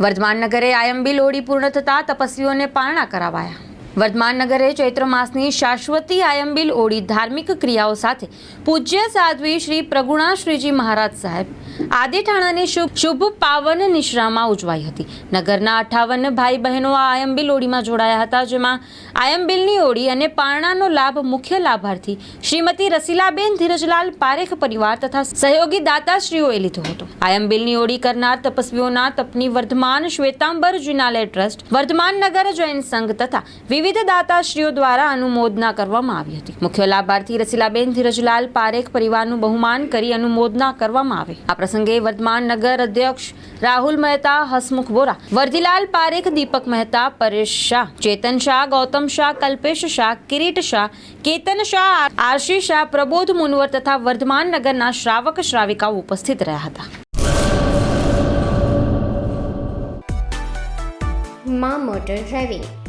વર્ધમાન નગરે આયંબી લોડી પૂર્ણ થતાં તપસ્વીઓને પારણા કરાવાયા. વર્ધમાન નગરે ચૈત્ર માસની શાશ્વતી આયંબિલ ઓળી ધાર્મિક ક્રિયાઓ સાથે પૂજ્ય સાધ્વી શ્રી પ્રગુણા મહારાજ સાહેબ આદિઠાણાની શુભ શુભ પાવન નિશ્રામાં ઉજવાઈ હતી. નગરના અઠાવન ભાઈ બહેનો આ આયંબિલ ઓળીમાં જોડાયા હતા, જેમાં આયંબિલની ઓળી અને પારણાનો લાભ મુખ્ય લાભાર્થી શ્રીમતી રસીલાબેન ધીરજલાલ પારેખ પરિવાર તથા સહયોગી દાતાશ્રીઓએ લીધો હતો. આયંબિલની ઓળી કરનાર તપસ્વીઓના તપની વર્ધમાન શ્વેતાંબર જિનાલય ટ્રસ્ટ, વર્ધમાન નગર જૈન સંઘ તથા વિવિધ દાતાશ્રીઓ દ્વારા અનુમોદના કરવામાં આવી હતી. મુખ્ય લાભાર્થી રસીલાબેન ધીરજલાલ પારેખ પરિવારનું બહુમાન કરી અનુમોદના કરવામાં આવી. આ પ્રસંગે વર્ધમાન નગર અધ્યક્ષ રાહુલ મહેતા, હસમુખ બોરા વર્ધીલાલ પારેખ, દીપક મહેતા, પરેશ શાહ, ચેતન શાહ, ગૌતમ શાહ, કલ્પેશ શાહ, કિરીટ શાહ, કેતન શાહ આશીષ શાહ, પ્રબોધ મુનવર તથા વર્ધમાન નગરના શ્રાવક શ્રાવિકાઓ ઉપસ્થિત રહ્યા હતા. Maa motor driving.